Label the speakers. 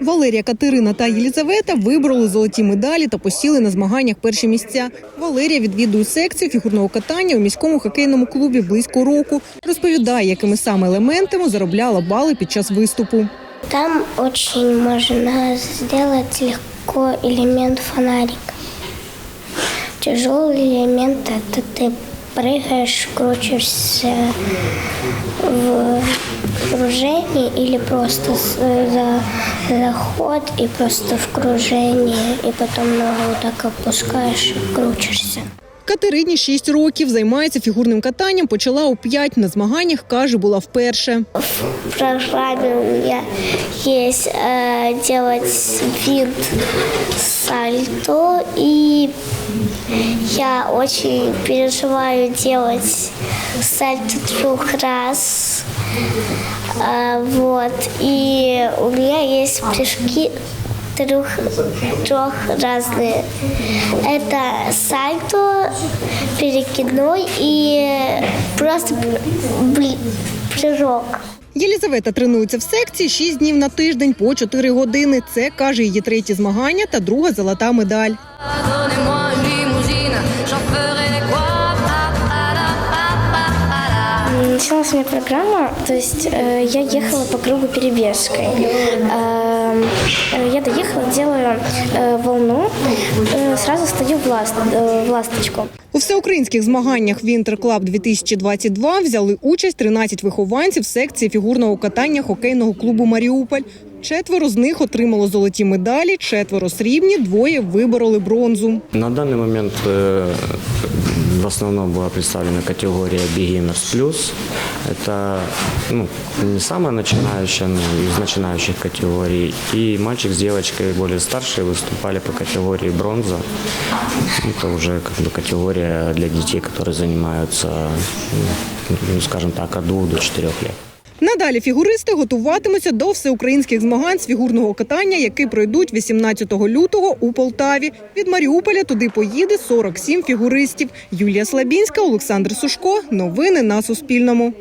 Speaker 1: Валерія Катерина та Єлізавета вибороли золоті медалі та посіли на змаганнях перші місця. Валерія відвідує секцію фігурного катання у міському хокейному клубі близько року. Розповідає, якими саме елементами заробляла бали під час виступу.
Speaker 2: Там очень можно сделать легко элемент фонарика. Тяжелый элемент это ты прыгаешь, крутишься в кружении или просто с- за заход и просто в кружении, и потом ногу так опускаешь и крутишься.
Speaker 1: Катерині 6 років, займається фігурним катанням, почала у 5. На змаганнях, каже, була вперше.
Speaker 2: В программе у меня есть э, делать сальто, и я очень переживаю делать сальто трех раз. А, вот, и у меня есть прыжки трех, трех разные. Это сальто, перекидной и просто бли- прыжок.
Speaker 1: Єлізавета тренується в секції 6 днів на тиждень по 4 години. Це каже її третє змагання та друга золота медаль.
Speaker 3: da.
Speaker 4: Началась у меня программа, то есть э, я ехала по кругу перебежкой. Э, э, я доехала, делаю э, волну, э, сразу стою в, ласт, э, в ласточку.
Speaker 1: У всеукраїнських змаганнях Вінтер Клаб 2022 взяли участь 13 вихованців секції фігурного катання хокейного клубу Маріуполь. Четверо з них отримало золоті медалі, четверо срібні, двоє вибороли бронзу.
Speaker 5: На данный момент э, в основном была представлена категория Beginners Plus. Это ну, не самая начинающая, но из начинающих категорий. И мальчик с девочкой более старшие выступали по категории бронза. Это уже как бы категория для детей, которые занимаются, ну, скажем так, от двух до четырех лет.
Speaker 1: Надалі фігуристи готуватимуться до всеукраїнських змагань з фігурного катання, які пройдуть 18 лютого у Полтаві. Від Маріуполя туди поїде 47 фігуристів. Юлія Слабінська, Олександр Сушко. Новини на Суспільному.